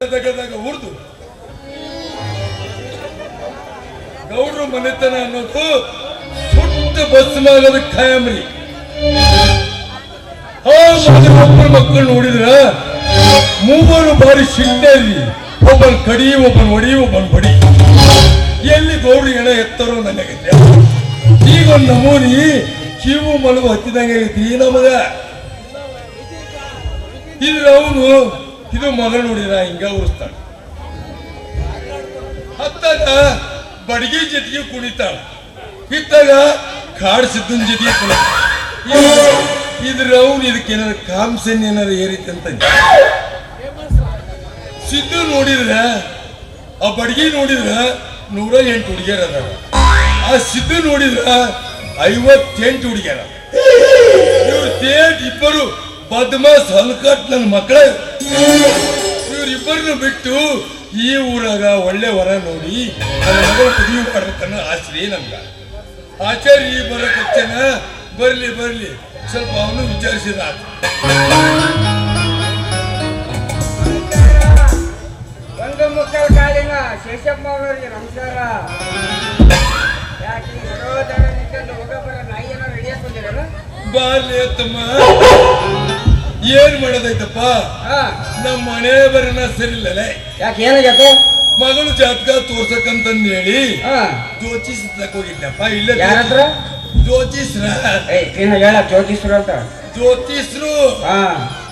ತೆಗೆದಾಗ ಗೌಡ್ರ ಮನೆತನ ಅನ್ನೋದು ಸುಟ್ಟ ಬಸ್ ಮಾಗದ ಆ ಒಬ್ಬರು ಮಕ್ಕಳು ನೋಡಿದ್ರ? ಮೂವರು ಬಾರಿ ಶಿಟ್ಟೇರಿ ಒಬ್ಬನ್ ಕಡಿ, ಒಬ್ಬನ್ ಒಡಿ, ಒಬ್ಬನ್ ಬಡಿ. ಎಲ್ಲಿ ಗೌಡ್ರು ಎಣ ಎತ್ತರೋ ನನಗೆ ಈಗ ಒಂದು ನಮೂನಿ ಕಿವು ಮಲಗು ಹತ್ತಿದಂಗೆ ಐತಿ ನಮಗ. ಇದ್ರ ಅವನು ಇದು ಮೊದಲು ನೋಡಿದ ಹಿಂಗ ಉರಿಸ್ತಾಳ. ಹತ್ತಾಗ ಬಡಗಿ ಜೊತೆಗೆ ಕುಣಿತಾಳ. ಇತ್ತಾಗ ಕಾಡ್ ಸಿದ್ದನ್ ಜೊತೆಗೆ ಕುಣಿತ ಇದ್ರ ಅವ್ನು ಇದಕ್ಕೆ ಏನಾರ ಕಾಮ್ಸನ್ ಏನಾರ ಏರಿತಿ ಅಂತ ಸಿದ್ದು ನೋಡಿದ್ರ, ಆ ಬಡಗಿ ನೋಡಿದ್ರ ನೂರ ಎಂಟು ಹುಡುಗಿಯರ ಅದಾರ. ಆ ಸಿದ್ದು ನೋಡಿದ್ರ ಐವತ್ತೆಂಟು ಹುಡುಗಿಯರ ಇವ್ರು ತೇಟ್ ಇಬ್ಬರು ಬದ್ಮಾಸ್ ಹಲ್ಕಟ್ ನನ್ನ ಮಕ್ಕಳ ಇವ್ರಿಬ್ಬರನ್ನು ಬಿಟ್ಟು ಈ ಊರಾಗ ಒಳ್ಳೆ ವರ ನೋಡಿ ನನ್ನ ಮಗಳ ಮದುವೆ ಆಚರಿ ಆಸೆ ನಮ್ಗ. ಆಚಾರ್ಯ ಈ ಬರಕ್ ಹಚ್ಚನ ಬರ್ಲಿ ಬರ್ಲಿ. ಸ್ವಲ್ಪ ಅವನು ವಿಚಾರಿಸಿದ ಮುಕ್ಕಲ್ ಕಾಲಿನ ಶೇಷಪ್ಪ ಅವರಿಗೆ ನಮಸ್ಕಾರ. ಯಾಕೆ ವಿರೋಧನ ನಿಂತ್ಕೊಂಡು ಹೋಗಬರ ನಾಯಿಯನ್ನ ರೆಡಿಯಾಗಿ ಬಂದಿರಲ್ಲ ಬಾರ್ಲಿ ತಮ್ಮ ಏನ್ ಮಾಡೋದೈತಪ್ಪ ನಮ್ಮ ಮನೆ ಬರನ ಸರಿಲ್ಲಲೇ? ಯಾಕೆ ಏನಾಗೈತೆ ಮಗಳು ಜಾತಕ ತೋರ್ಸಕ್ಕಂತಂದ್ ಹೇಳಿ ಹಾ. ಜ್ಯೋತಿಷಕ್ ಹೋಗಿದ್ದಪ್ಪ ಇಲ್ಲ ಯಾರ ಹತ್ರ? ಜ್ಯೋತಿಷ್ರ ಹೇಳ ಜ್ಯೋತಿಷ್ರು ಅಂತ? ಜ್ಯೋತಿಷ್ರು ಹಾ.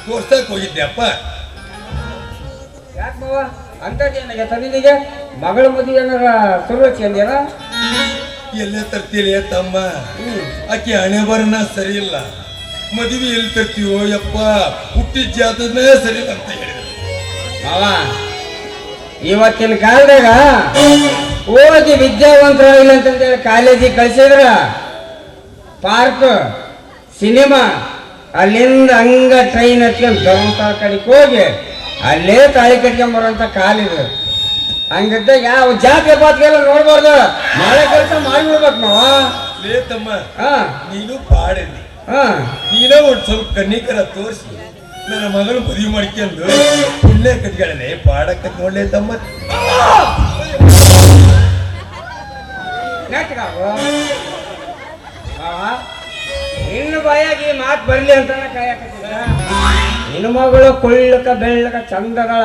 ತೋರ್ಸಕ್ ಹೋಗಿದ್ದೆಪ್ಪ ಯಾಕೆ ಮಾವ? ನಿನಗೆ? ಮಗಳ ಮದುವೆ ಏನಾರ ಸುರುಚಿ ಎಲ್ಲ ಎಲ್ಲೇ ತರ್ತೀರಿ ತಮ್ಮ? ಆಕೆ ಹಣೆ ಬರನ ಸರಿ ಇಲ್ಲ ಮದುವೆ ಎಲ್ಲಿ ತರ್ತೀವೋ ಯಪ್ಪ ಹುಟ್ಟಿದ ಜಾತನೇ ಸರಿ ಅಂತ ಹೇಳಿದ್ರು ಅವ ಇವತ್ತಿನ ಕಾಲದಾಗ ಓದಿ ವಿದ್ಯಾವಂತರಾಗಿಲ್ಲ ಅಂತಂದೇಳಿ ಕಾಲೇಜಿಗೆ ಕಳಿಸಿದ್ರ? ಪಾರ್ಕ್ ಸಿನಿಮಾ ಅಲ್ಲಿಂದ ಹಂಗ ಟ್ರೈನ್ ಹತ್ಕೊಂಡು ಧರ್ಮಸ್ಥಳ ಕಡೆಗೆ ಹೋಗಿ ಅಲ್ಲೇ ತಾಳಿ ಕಟ್ಕೊಂಬರೋಂಥ ಕಾಲಿದು ಹಂಗಿದ್ದಾಗ ಯಾವ ಜಾತಿ ಪಾತ್ಗೆಲ್ಲ ನೋಡ್ಬಾರ್ದು? ಮಾಡೋ ಕೆಲಸ ಮಾಡಿಬಿಡ್ಬೇಕು ಮಾವ. ಲೇ ತಮ್ಮ ಹಾ. ನೀನು ಪಾಡಲಿ ಹಾ ನೀನ ಒಂದ್ ಸ್ವಲ್ಪ ಕನ್ನಿಕರ ತೋರಿಸಿ. ನನ್ನ ಮಗಳು ಮದುವೆ ಮಾಡ್ಕೊಂಡು ಪುಣ್ಯ ಕಟ್ಗಳನೆ ಪಾಡಕ್ಕ ನೋಡ್ಲೇ ತಮ್ಮ. ನಿನ್ನ ಬಾಯಾಗಿ ಮಾತು ಬರಲಿ ಅಂತ ಕಾಯಕತ್ತಿದ ನಿನ್ನ ಮಗಳು ಕೊಳ್ಳಕ ಬೆಳ್ಳಕ ಚಂದಗಳ.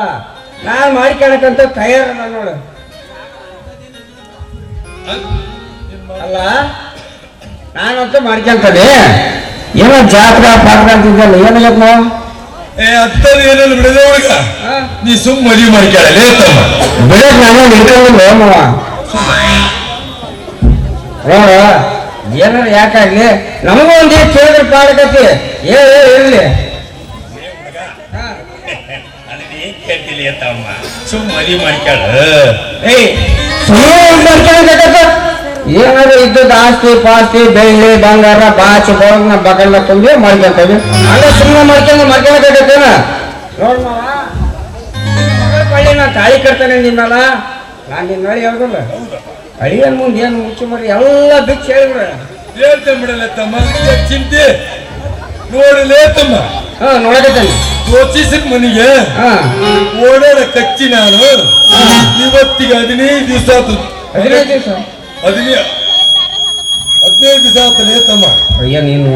ನಾನು ಮಾಡ್ಕೊಳಕಂತ ನಾನು ನೋಡು. ಅಲ್ಲ ನಾನಂತೂ ಮಾಡ್ಕೊಂತದೆ ಏನೋ ಜಾತ್ರೆ ಪಾತ್ರ ಅಂತಿದ್ದಲ್ಲ ನಾವು ಏ ಹತ್ತದ ಏನೇನು ಬಿಡದೆ ಹುಡುಗ? ನೀ ಸುಮ್ ಮದುವೆ ಮಾಡ್ಕೊಳ್ಳಲೇ ತಮ್ಮ. ಬಿಡಕ್ ನಾನು ನಿಂತ್ಕೊಂಡು ಮಾವ? ನೋಡ ಏನಾರ ಯಾಕಾಗ್ಲಿ ನಮಗೂ ಒಂದು ಕೇಳಿದ್ರೆ ಪಾಡಕತ್ತಿ ಏ ಇರ್ಲಿ. ಹಾ. ಅದನ್ನೇ ಕೇಳ್ತಿಲಿ ತಮ್ಮ? ಸುಮ್ ಮದುವೆ ಮಾಡ್ಕೊಳ್ಳ ಏಯ್ ಸುಮ್ಮನೆ ಮಾಡ್ಕೊಳಕತ್ತ ಏನಾದ್ರು ಇದ್ದದ್ದು ಆಸ್ತಿ ಪಾಸ್ತಿ ಬೆಳ್ಳಿ ಬಂಗಾರ ಬಾಚು ಬೋರ್ನ ಬಗಲ್ನ ತುಂಬಿ ಮಾಡ್ಕೊಂತೀವಿ. ಹಂಗ ಸುಮ್ಮನೆ ಮಾಡ್ಕೊಂಡು ಮಾಡ್ಕೊಳಕತ್ತೇನ ನೋಡ್ ಮಾವ ಮಗಳ ಪಳ್ಳಿ ನಾ ತಾಳಿ ಕಟ್ತಾನೆ ನಿನ್ನಲ್ಲ ನಾನು ನಿನ್ನ ನೋಡಿ ಹೇಳ್ದಲ್ಲ ಅಳಿಯನ್ ಮುಂದೆ ಏನು ಮುಚ್ಚು ಮರಿ ಎಲ್ಲ ಬಿಚ್ಚಿ ಹೇಳಿಬಿಡ. ಹೇಳ್ತೇನೆ ಬಿಡಲ್ಲ ತಮ್ಮ ಚಿಂತೆ. ನೋಡಲೇ ತಮ್ಮ. ಹಾ ನೋಡಕತ್ತೇನೆ. ಜ್ಯೋತಿಷಕ್ ಮನಿಗೆ. ಹಾ. ಓಡಾಡ ಕಚ್ಚಿ ನಾನು. ಇವತ್ತಿಗೆ ಹದಿನೈದು ದಿವಸ ಆಯ್ತು ಹದಿನೈದು ದಿವಸ? ಹದಿನೈ ಹದಿನೈದು ದಿವಸ ಆತಲೇ ತಮ್ಮ ಅಯ್ಯ ನೀನು.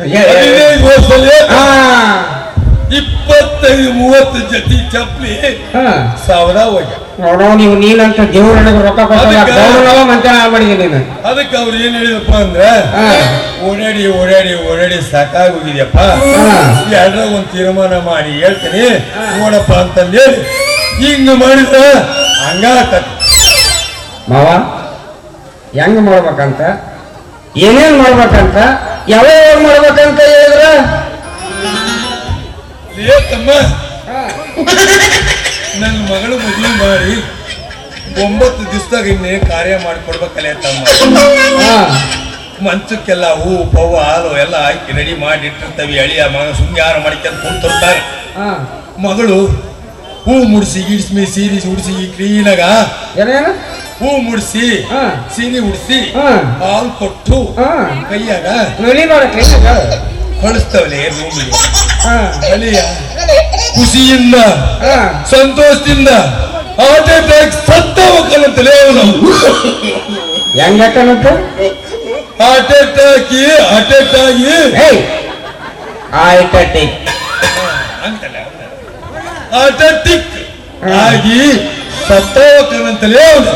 ಹದಿನೈದು ವರ್ಷದಲ್ಲಿ ಹಾ. ಇಪ್ಪತ್ತೈದು ಮೂವತ್ತು ಜೊತಿ ಚಪ್ಪಲಿ ಹಾ. ಸಾವಿರ ಹೋಗ್ಯ ನೋಡೋ ನೀವು ನೀನಂತ ದೇವ್ರ ನನಗೆ ರೊಕ್ಕ ಅದಕ್ಕೆ- ಮಂತ್ರ ಮಾಡಿದೆ ನೀನು. ಅದಕ್ಕೆ ಅವ್ರು ಏನ್ ಹೇಳಿದಪ್ಪ ಅಂದ್ರೆ ಹಾ. ಓಡಾಡಿ ಓಡಾಡಿ ಓಡಾಡಿ ಸಾಕಾಗೋಗಿದ್ಯಪ್ಪ. ಹಾ. ಎರಡರಾಗ ಒಂದು ತೀರ್ಮಾನ ಮಾಡಿ ಹೇಳ್ತೀನಿ ನೋಡಪ್ಪ ಅಂತಂದೇಳಿ ಹಿಂಗ ಮಾಡಿದ ಹಂಗಾಕತ್ ಮಾವ ಹೆಂಗ್ ಮಾಡ್ಬೇಕಂತ? ಏನೇನ್ ಮಾಡ್ಬೇಕಂತ? ಯಾವ ಮಾಡ್ಬೇಕಂತ ಹೇಳಿದ್ರ? ನನ್ ತಮ್ಮ. ನನ್ನ ಮಗಳು ಮದುವೆ ಮಾಡಿ ಒಂಬತ್ತು ದಿವಸದಾಗ ಇನ್ನೇ ಕಾರ್ಯ ಮಾಡಿಕೊಡ್ಬೇಕಲ್ಲ ತಮ್ಮ. ಹಾ. ಮಂಚಕ್ಕೆಲ್ಲ ಹೂ ಪವ್ವ ಹಾಲು ಎಲ್ಲ ಹಾಕಿ ರೆಡಿ ಮಾಡಿ ಇಟ್ಟಿರ್ತವೆ. ಅಳಿಯ ಮಗ ಯಾರು ಮಾಡ್ಕೊಂತ ಕುಂತಿರ್ತಾರೆ. ಮಗಳು ಹೂ ಮುಡಿಸಿ ಗಿಡ್ಸ್ಮಿ ಸೀರಿಸಿ ಉಡಿಸಿ ಕ್ಲೀನಾಗ ಏನೇನು? ಹೂ ಮುಡಿಸಿ ಸೀನಿ ಉಡಿಸಿ ಹಾ. ಹಾಲು ಕೊಟ್ಟು ಹಾ. ಕೈಯಾಗ ಕಳಿಸ್ತವಲೆ ರೂಮಿಗೆ. ಹಾ. ಅಳಿಯ ಖುಷಿಯಿಂದ. ಸಂತೋಷದಿಂದ ಹಾರ್ಟ್ ಬ್ಯಾಗ್ ಸತ್ತ ಹೋಗ್ತಾನಂತಲೇ ಅವನು ಹೆಂಗಕ್ಕನಂತ heart attack heart attack heart attack ಆಗಿ ಸತ್ತ ಹೋಗ್ತಾನಂತಲೇ ಅವನು.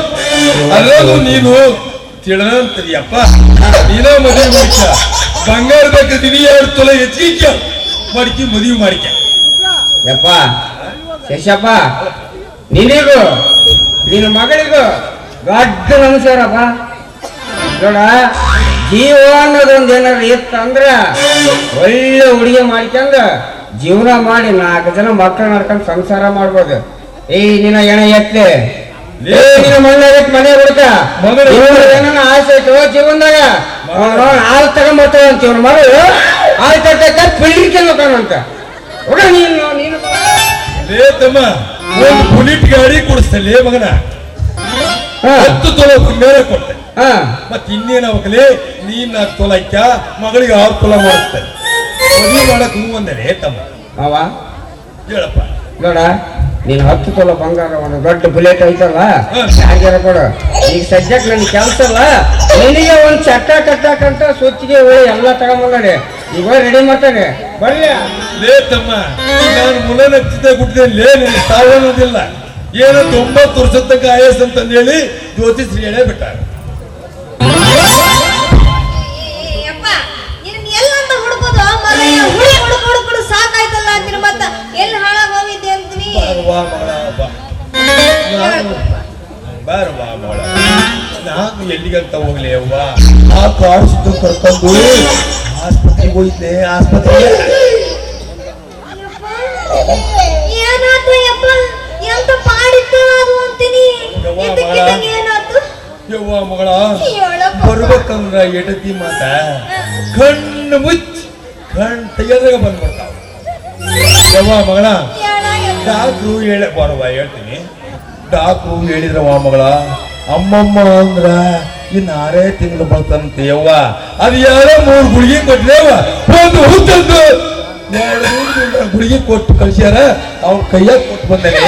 ಅಲ್ಲದು ನೀನು ತಿಳಿದಂತದಿಯಪ್ಪ ನೀನ ಮದುವೆ ಮಾಡಿಕ ಬಂಗಾರ ಬೇಕಾದಿನಿ ಎರಡು ತೊಲೆ ಹೆಚ್ಚಿಕ ಮಡಿಕೆ ಮದುವೆ ಮಾಡಿಕ ಯಪ್ಪ ಶಶಪ್ಪ ನಿನಗೂ, ನಿನ್ನ ಮಗಳಿಗೂ ದೊಡ್ಡ ನಮಸ್ಕಾರಪ್ಪ ನೋಡ, ಜೀವ ಅನ್ನೋದೊಂದು ಏನಾದ್ರು ಇತ್ತಂದ್ರೆ ಒಳ್ಳೆ ಹುಡುಗಿ ಮಾಡ್ಕೊಂಡು ಜೀವನ ಮಾಡಿ ನಾಲ್ಕು ಜನ ಮಕ್ಕಳು ನಡ್ಕೊಂಡು ಸಂಸಾರ ಮಾಡ್ಬೋದು. ಏಯ್ ನಿನ್ನ ಎಣ ಎತ್ತೆ ಏ ನಿನ್ನ ಮಣ್ಣ ಎತ್ ಮನೆ ಹುಡುಕ. ಏನನ್ನ ಆಸೆ ಐತೋ ಜೀವನದಾಗ. ಹಾಲು ತಗೊಂಬರ್ತಾವ ಅಂತ ಇವ್ರ ಮಗಳು. ಹಾಲು ತರ್ತ ಪಿಳ್ಳಿಕೆ ಹುಡುಗ ನೀನು ನೀನು. ಲೇ ತಮ್ಮ ಒಂದು ಬುಲೆಟ್ ಗಾಡಿ ಕೊಡಿಸ್ತಲೇ ಮಗನ. ಹತ್ತು ತೊಲ ಮೇಲೆ ಕೊಟ್ಟೆ. ಮತ್ತೆ ಇನ್ನೇನು ಅವಕಲೇ ನೀನ್ ನಾಲ್ಕು ತೊಲ ಇಕ್ಕ ಮಗಳಿಗೆ ಆರು ತೊಲ ಮಾಡಿಸ್ತಾರೆ ಮದುವೆ ಮಾಡಕ್ ಹೂ ಅಂದರೆ ತಮ್ಮ. ಅವ. ಹೇಳಪ್ಪ. ನೋಡ. ನೀನ್ ಹತ್ತು ತೊಲ ಬಂಗಾರ ಒಂದು ದೊಡ್ಡ ಬುಲೆಟ್ ಐತಲ್ಲ? ಯಾರಿಗಾರ ಕೊಡು. ಈಗ ಸದ್ಯಕ್ಕೆ ನನ್ ಕೆಲಸ ಅಲ್ಲ. ನಿನಗೆ ಒಂದ್ ಚಟ್ಟ ಕಟ್ಟಕಂತ ಸುತ್ತಿಗೆ ಹೋಗಿ ಎಲ್ಲ ತಗೊಂಬಂದಾರೆ ಈಗ ರೆಡಿ ಮಾಡ್ತಾನೆ. ಬರ್ಲಿಲ್ಲ ಲೇ ತಮ್ಮ ನಾನು ನಚ್ಚಿದ್ದ ಸಾವನ್ನೋದಿಲ್ಲ ಏನೋ ತೊಂಬತ್ತು ವರ್ಷದ ತನಕ ಆಯಸ್ ಅಂತಂದು ಹೇಳಿ ಜ್ಯೋತಿಷ್ರಿ ಹೇಳೇ ಬಿಟ್ಟಾರ. ಎಲ್ಲ ಹುಡುಕೋದು ಸಾಕಾಯ್ತಲ್ಲ ಮತ್ತ ಎಲ್ಲಿ ಬಾರವಾ ಮಗಳ ಬಾ ನಾನು ಮಗಳ. ನಾನು ಎಲ್ಲಿಗಂತ ಹೋಗ್ಲಿ ಅವ್ವ? ಆ ಕಾರ್ ಸಿದ್ದು ಕರ್ಕೊಂಡು ಆಸ್ಪತ್ರೆಗೆ ಹೋಯ್ತೆ ಆಸ್ಪತ್ರೆಗೆ. ಯವ್ವ, ಮಗಳ. ಬರ್ಬೇಕಂದ್ರ ಎಡತಿ ಮಾತ. ಕಣ್ಣು ಮುಚ್ಚಿ ಕಣ್ ತೆಗೆದಾಗ ಬಂದ್ಬಿಡ್ತಾವ. ಯವ್ವ ಮಗಳ. ಡಾಕ್ಟ್ರು ಹೇಳ ಬರವ ಹೇಳ್ತೀನಿ ಡಾಕು ಹೇಳಿದ್ರ ಮಗಳ ಅಮ್ಮಮ್ಮ ಅಂದ್ರ ಇನ್ನು ಆರೇ ತಿಂಗಳು ಬರ್ತಂತೆ ಯವ್ವ ಅದು ಯಾರೋ ಮೂರು ಗುಳಿಗೆ ಕೊಟ್ಟಿದೇವ ಒಂದು ಗುಳಿಗೆ ಕೊಟ್ಟು ಕಳ್ಸ್ಯಾರ ಅವ್ರ ಕೈಯಾಗ ಕೊಟ್ಟು ಬಂದಾನೆ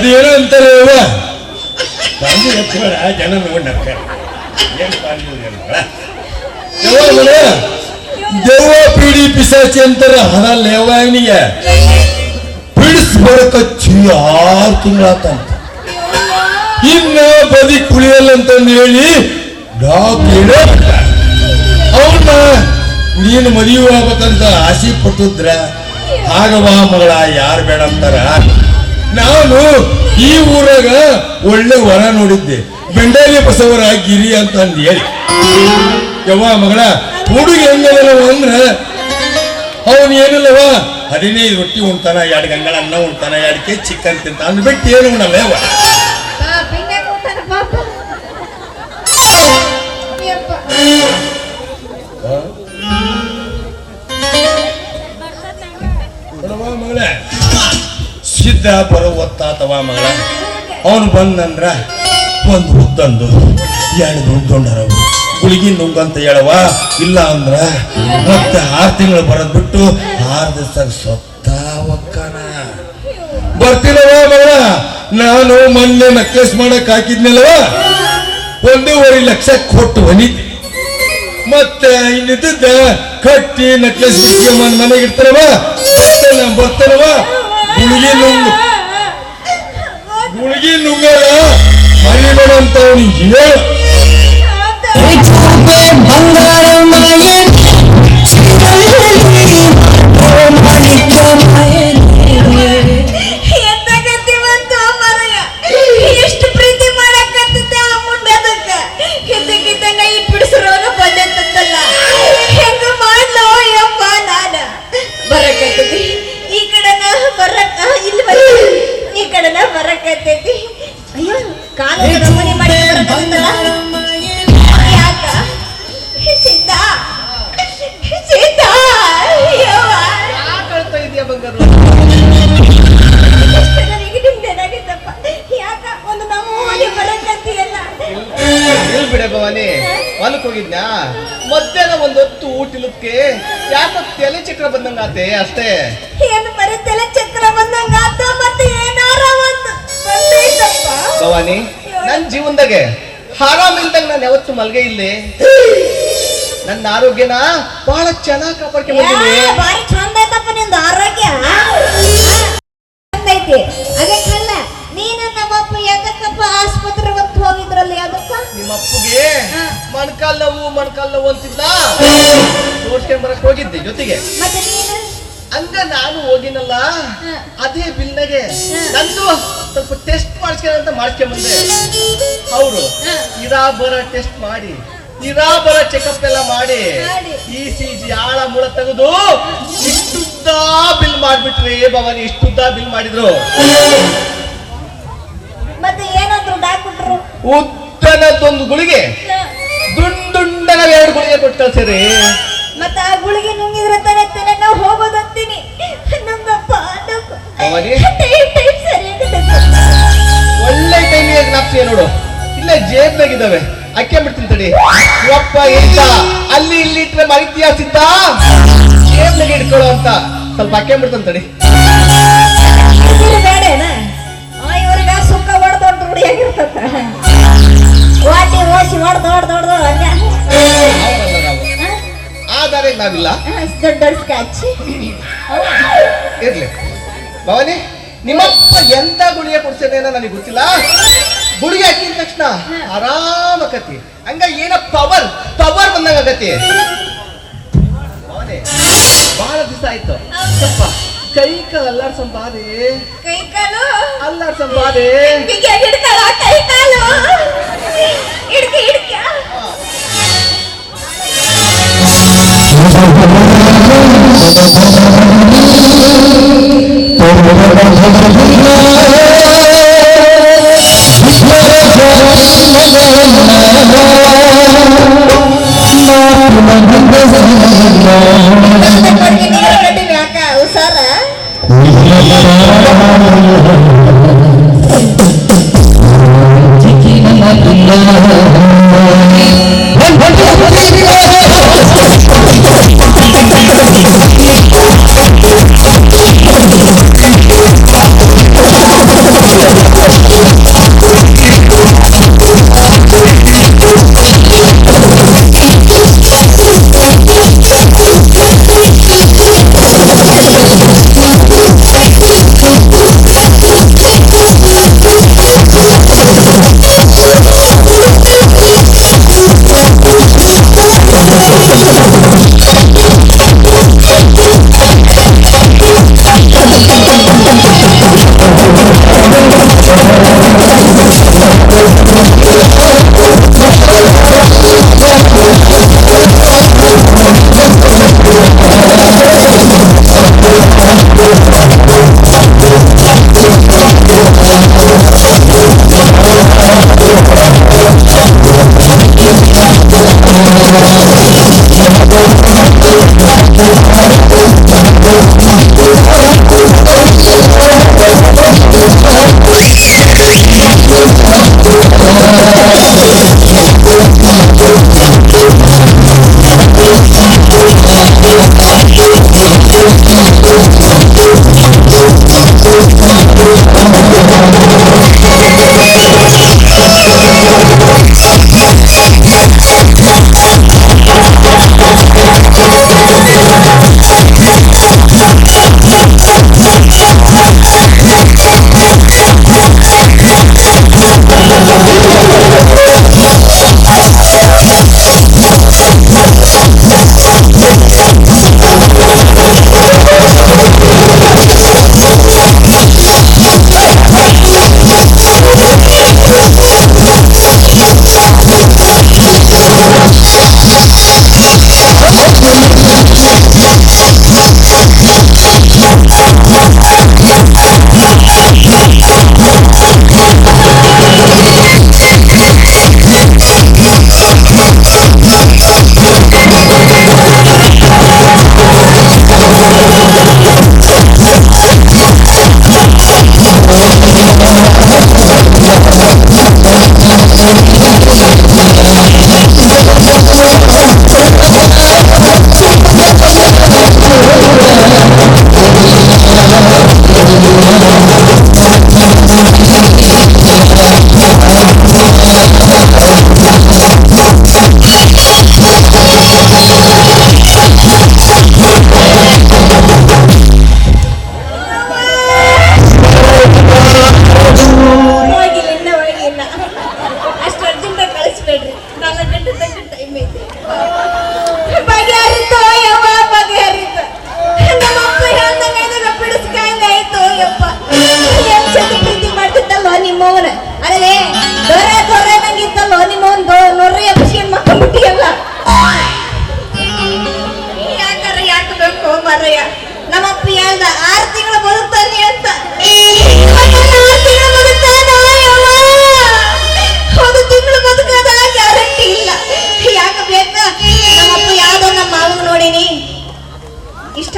ಅದೇನೋ ಅಂತಾರೆ ಬಂದು ಎತ್ಬೇಡ ಜನ ನೋಡ್ನಕ್ಕ ಏನ್ ದೆವ್ವ ಪೀಡಿ ಪಿಸಾಚಿ ಅಂತಾರೆ ಹಣ ಅವನಿಗೆ ಬಿಡಿಸ್ ಬರಕಚ್ಚಿ ಆರು ತಿಂಗಳಾತಂತ. ಇನ್ನ ಬದಿ ಕುಳಿಯಲ್ಲ ಅಂತಂದು ಹೇಳಿ ಡಾಕ್ಟರ್ ಅವನ್ನ ನೀನು ಮದುವೆ ಆಗ್ಬೇಕಂತ ಆಸೆ ಪಟ್ಟಿದ್ರ ಆಗವಾ ಮಗಳ ಯಾರು ಬೇಡ ಅಂತಾರ? ನಾನು ಈ ಊರಾಗ ಒಳ್ಳೆ ವರ ನೋಡಿದ್ದೆ. ಬೆಂಡಾಲಿ ಬಸವರ ಗಿರಿ ಅಂತ ಅಂದ್ ಹೇಳಿ. ಯವ್ವ ಮಗಳ ಹುಡುಗಿ ಹೆಂಗದಲ್ಲವ ಅಂದ್ರ ಅವನು ಏನಿಲ್ಲವ ಹದಿನೈದು ರೊಟ್ಟಿ ಉಣ್ತಾನ ಎರಡು ಗಂಗಳ ಅನ್ನ ಉಣ್ತಾನ ಎರಡು ಕೆ ಚಿಕನ್ ತಿಂತ ಅಂದ್ಬಿಟ್ಟು ಏನು ಉಣ್ಣಲ್ಲ ಯವ್ವ. ಆ, ಸಿದ್ಧ ಬರೋ ಒತ್ತಾತವ ಮಗಳ. ಅವನು ಬಂದಂದ್ರ ಒಂದು ಉದ್ದಂದು ಎರಡು ಉದ್ದೊಂಡರವು ಗುಳಿಗಿ ನುಂಗಂತ ಹೇಳವ ಇಲ್ಲ ಅಂದ್ರ ಮತ್ತೆ ಆರು ತಿಂಗಳು ಬರೋದ್ ಬಿಟ್ಟು ಆರು ದಿವಸ ಸೊತ್ತ ಒಕ್ಕನ. ಬರ್ತೀನವ ಮಗಳ, ನಾನು ಮೊನ್ನೆ ನಕ್ಲೆಸ್ ಮಾಡಕ್ ಹಾಕಿದ್ನಲ್ವ ಒಂದೂವರೆ ಲಕ್ಷ ಕೊಟ್ಟು ಬನಿದ್ದೆ ಮತ್ತೆ ಇನ್ನಿದ್ದ ಕಟ್ಟಿ ನಕ್ಲೆಸ್ ಮನೆಗೆ ಇಡ್ತಾರವ ಬರ್ತಾನ ಬರ್ತಾನವ ಗುಳಿಗೆ ನುಂಗು. ಗುಳಿಗೆ ನುಂಗಲ್ಲ. ಮರಿಬೇಡ ಅಂತ ಅವನಿಗೆ ಹೇಳು ಬಂದಂಗಾತೆ? ಅಷ್ಟೇ. ಏನು ಬರುತ್ತೆಲ್ಲ ತಲೆ ಚಕ್ರ ಬಂದಂಗ ಮತ್ತೆ ಏನಾರ ಒಂದು ಬಂದೈತಪ್ಪ? ಭವಾನಿ ನನ್ ಜೀವನದಾಗೆ ಆರಾಮಿಲ್ದಂಗ ನಾನು ಯಾವತ್ತು ಮಲ್ಗೆ ಇಲ್ಲಿ. ನನ್ನ ಆರೋಗ್ಯನ ಬಹಳ ಚೆನ್ನಾಗಿ ಕಾಪಾಡ್ಕೊಂಡಿದ್ದೀನಿ ಏ, ಬಾರಿ ಚಂದ ಐತಪ್ಪ ನಿಂದು ಆರೋಗ್ಯ. ಚಂದ ಐತಿ. ಅದಕ್ಕಲ್ಲ ನೀನು ನಮ್ಮಪ್ಪ ಯಾಕಪ್ಪ ಆಸ್ಪತ್ರೆ ಹೊತ್ತು ಹೋಗಿದ್ರಲ್ಲ ಅದಕ್ಕ? ನಿಮ್ಮ ಅಪ್ಪಗೆ ಮೊಣಕಾಲ್ ನೋವು ಮೊಣಕಾಲ್ ನೋವು ಅಂತಿದ್ದ ತೋರ್ಸ್ಕೊಂಡ್ ಬರಕ್ ಹೋಗಿದ್ದೆ ಜೊತೆಗೆ. ಮತ್ತೆ ನೀನು ಹಂಗ ನಾನು ಹೋಗಿನಲ್ಲ ಅದೇ ಬಿಲ್ನಾಗೆ ನಂದು ಸ್ವಲ್ಪ ಟೆಸ್ಟ್ ಮಾಡಿಸ್ಕೊಂಡ್ ಅಂತ ಮಾಡಿಸ್ಕೊಂಡ್ ಬಂದೆ. ಅವರು. ಇರಾ ಬರ ಟೆಸ್ಟ್ ಮಾಡಿ ಇರಾ ಬರ ಚೆಕಪ್ ಎಲ್ಲ ಮಾಡಿ ಮಾಡಿ. ಇ ಸಿ ಜಿ ಆಳ ಮೂಳ ತೆಗೆದು ಇಷ್ಟುದ್ದ ಬಿಲ್ ಮಾಡ್ಬಿಟ್ರಿ ಭವಾನಿ ಇಷ್ಟುದ್ದ ಬಿಲ್ ಮಾಡಿದ್ರು ಮತ್ತೆ ಏನಂದ್ರು ಡಾಕ್ಟ್ರು ಉದ್ದನದೊಂದು ಗುಳಿಗೆ ದುಂಡುಂಡನ ಎರಡು ಗುಳಿಗೆ ಕೊಟ್ಟು ಕಳ್ಸಿರಿ ಮತ್ತೆ ಆ ಗುಳಿಗೆ ನುಂಗಿದ್ರೆ ತಾನೆ ತಾನೆ ನಾವು ಹೋಗೋದಂತೀನಿ. ನಮ್ಮಪ್ಪ ಒಳ್ಳೆ ಟೈಮಿಗೆ ಜ್ಞಾಪಿಸಿ ನೋಡು. ಇಲ್ಲೇ ಜೇಬ್ನಾಗಿದ್ದಾವೆ ಅಕ್ಕಿ ಬಿಡ್ತೀನಿ ತಡಿ. ಇವಪ್ಪ ಎಂತ? ಅಲ್ಲಿ ಇಲ್ಲಿ ಇಟ್ರೆ ಮರಿತೀಯ ಸಿದ್ಧ ಜೇಬ್ನಾಗೆ ಇಟ್ಕೊಳ್ಳೋ ಅಂತ. ಸ್ವಲ್ಪ ಅಕ್ಕಿ ಬಿಡ್ತಾನೆ ತಡಿ. ಹೊಡೆದು ಹೊಡೆದು ಹೊಡೆದು ಹಂಗ ಆ ದಾರಿಗೆ ನಾವಿಲ್ಲ. ದೊಡ್ಡ ದೊಡ್ಡ ಸ್ಕ್ಯಾಚ್ ಇರ್ಲಿ. ಭವಾನಿ ನಿಮ್ಮಪ್ಪ ಎಂತ ಗುಳಿಗೆ ಕೊಡ್ಸಿದೆ ನನಗೆ ಗೊತ್ತಿಲ್ಲ. ಗುಳಿಗೆ ಹಾಕಿದ ತಕ್ಷಣ ಆರಾಮ ಕತಿ ಹಂಗ ಏನ ಪವರ್ ಪವರ್ ಬಂದಂಗ ಆಗತಿ. ಭವಾನಿ ಬಹಳ ದಿವಸ ಆಯ್ತು. ಸ್ವಲ್ಪ ಕೈ ಕಾಲು ಕೈ ಬಿಗಿ ಹಿಡ್ಕಳ ಕೈ ಕಾಲು? ಹಿಡ್ಕ ಹಿಡ್ಕ ಕೊಡ್ಗೆ ನೀರು ಕಟ್ಟಿವಿ ಅಕ್ಕ ಹುಷಾರ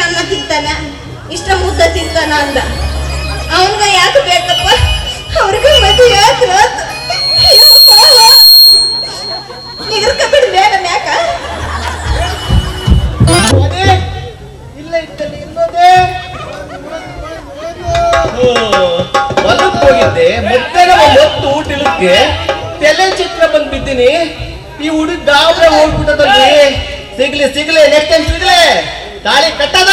ಅನ್ನ ತಿಂತಾನ? ಇಷ್ಟ ಮುದ್ದ ತಿಂತಾನ ಅಂದ. ಅವನ್ಗ ಯಾಕೆ ಬೇಕಪ್ಪ? ಅವ್ರಿಗ ಮದುವೆ ಯಾಕೆ ಇರಕ ಬಿಡ ಬೇಡ ಮ್ಯಾಕ. ಇಲ್ಲ ಇತ್ತಲ್ಲಿ ಇನ್ನೊಂದೇ ಹೊಲಕ್ಕೆ ಹೋಗಿದ್ದೆ. ಮತ್ತೆ ನಮ್ಮ ಹೊತ್ತು ಊಟ ಇಲ್ಲಕ್ಕೆ ತಲೆ ಚಿತ್ರ ಬಂದು ಈ ಹುಡುಗ ಗಾಬ್ರೆ ಹೋಗ್ಬಿಟ್ಟದಲ್ಲಿ ಸಿಗ್ಲಿ ಸಿಗ್ಲಿ ನೆಕ್ಸ್ಟ್ ಟೈಮ್ ತಾಳಿ ಕಟ್ಟದ